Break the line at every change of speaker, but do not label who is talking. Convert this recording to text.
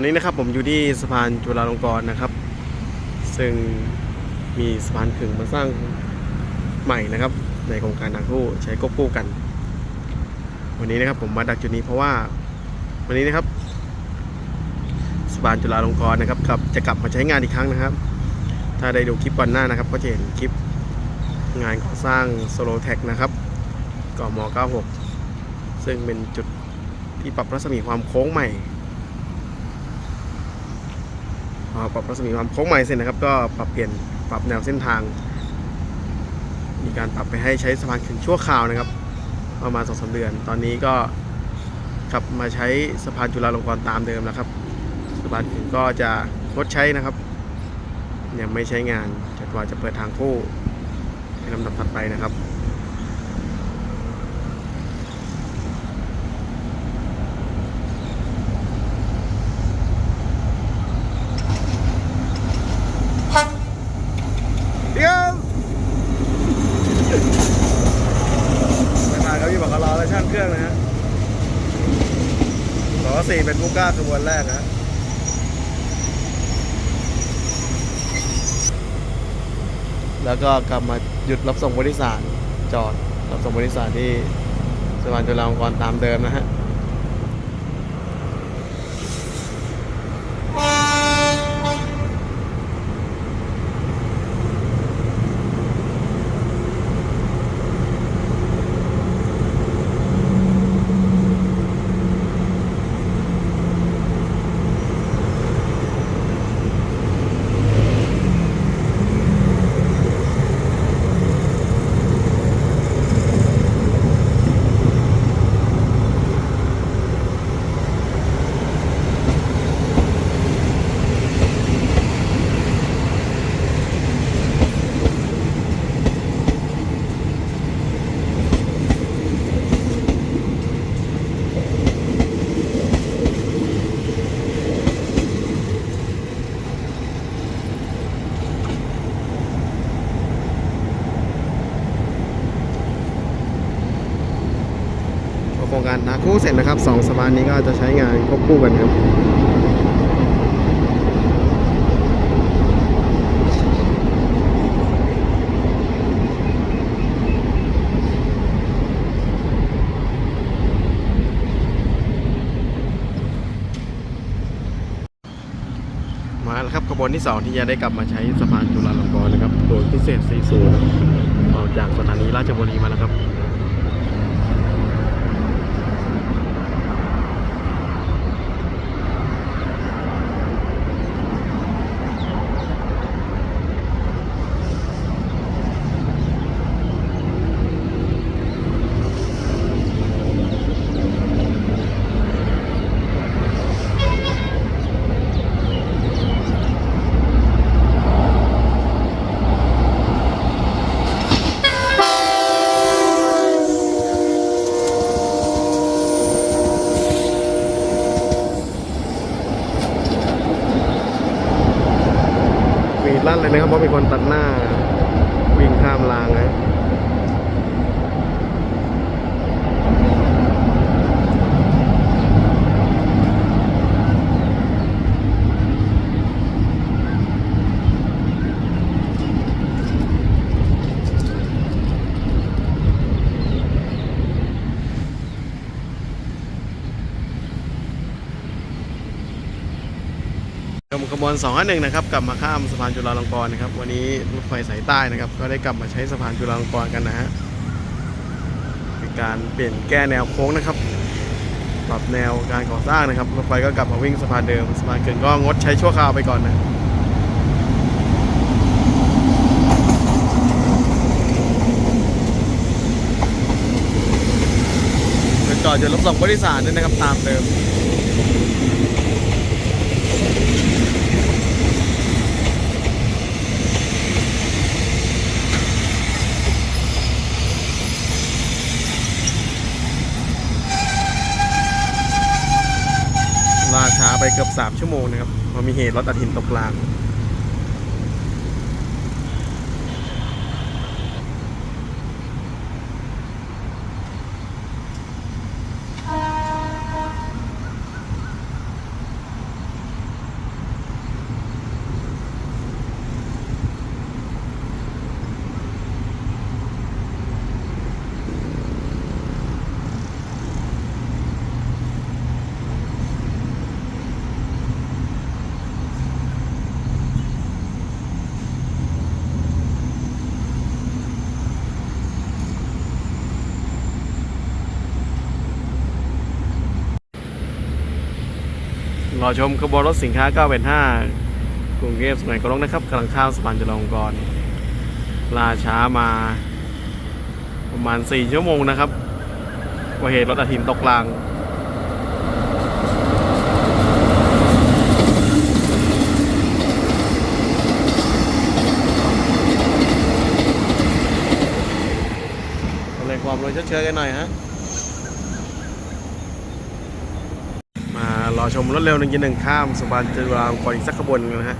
วันนี้นะครับผมอยู่ที่สะพานจุฬาลงกรณ์นะครับ ซึ่งมีสะพานขึงมาสร้างใหม่นะครับ ในโครงการทางคู่ใช้ควบคู่กัน วันนี้นะครับผมมาดักจุดนี้เพราะว่าวันนี้นะครับสะพานจุฬาลงกรณ์นะครับกลับจะกลับมาใช้งานอีกครั้งนะครับ ถ้าได้ดูคลิปก่อนหน้านะครับ ก็จะเห็นคลิปงานก่อสร้างโซโลแท็กนะครับก่อม 96 ซึ่งเป็นจุดที่ปรับรัศมีความโค้งใหม่ ปรับรัศมีความโค้งใหม่เสร็จนะครับ ก็ปรับเปลี่ยนปรับแนวเส้นทาง มีการปรับไปให้ใช้สะพานขึงชั่วคราวนะครับ ประมาณสองสาเดือน ตอนนี้ก็กลับมาใช้สะพานจุฬาลงกรณ์ตามเดิมนะครับสะพานขึงก็จะงดใช้นะครับ ยังไม่ใช้งานจนกว่าจะเปิดทางคู่ในลำดับถัดไปนะครับ เดี๋ยวไม่มาครับพี่บอกก็รอ แล้วช่างเครื่องนะฮะบอสี่เป็นผู้กล้าขบวนแรกนะฮะแล้วก็กลับมาหยุดรับส่งบริษัทจอดรับส่งบริษัทที่สะพานจุฬาลงกรณ์ตามเดิมนะฮะ พอโครงการนาคู่เสร็จนะครับสองสะพานนี้ก็จะใช้งานควบคู่กันครับมาแล้วครับขบวนที่ 2 ที่จะได้กลับมาใช้สะพานจุฬาลงกรณ์นะครับโดยพิเศษ40ออกจากสถานีราชบุรีมาแล้วครับ วีดลั่ นเลยนะครับเพราะมีคนตัดหน้าวิ่งข้ามรางนะข บวน251นะครับกลับมาข้ามสะพานจุฬาลงกรณ์นะครับวันนี้รถไฟสายใต้นะครับ ก็ได้กลับมาใช้สะพานจุฬาลงกรณ์กันนะฮะเป็นการเปลี่ยนแก้แนวโค้งนะครับปรับแนวการก่อสร้างนะครับรถไฟก็กลับมาวิ่งสะพานเดิมสะพานเกินก็งดใช้ชั่วคราวไปก่อนนะจอดอยู่รับส่งบริษัทด้วยนะครับตามเดิม ล่าช้าไป เกือบ 3 ชั่วโมงนะครับเพรามีเหตุรถอัดหินตกราง รอชมขบวนรถสินค้า985กรุงเทพสมัยกรองนะครับกำลังข้ามสะพานจุฬาลงกรลาช้ามา ประมาณ 4 ชั่วโมงนะครับว่าเหตุรถอาทินตกรางเลยความเลยเชิญๆกันหน่อยฮะ มา รอชมรถเร็วหนึ่งกินหนึ่งข้ามสะพานจุฬาลงกรณ์อีกสักขบวนนึงนะฮะ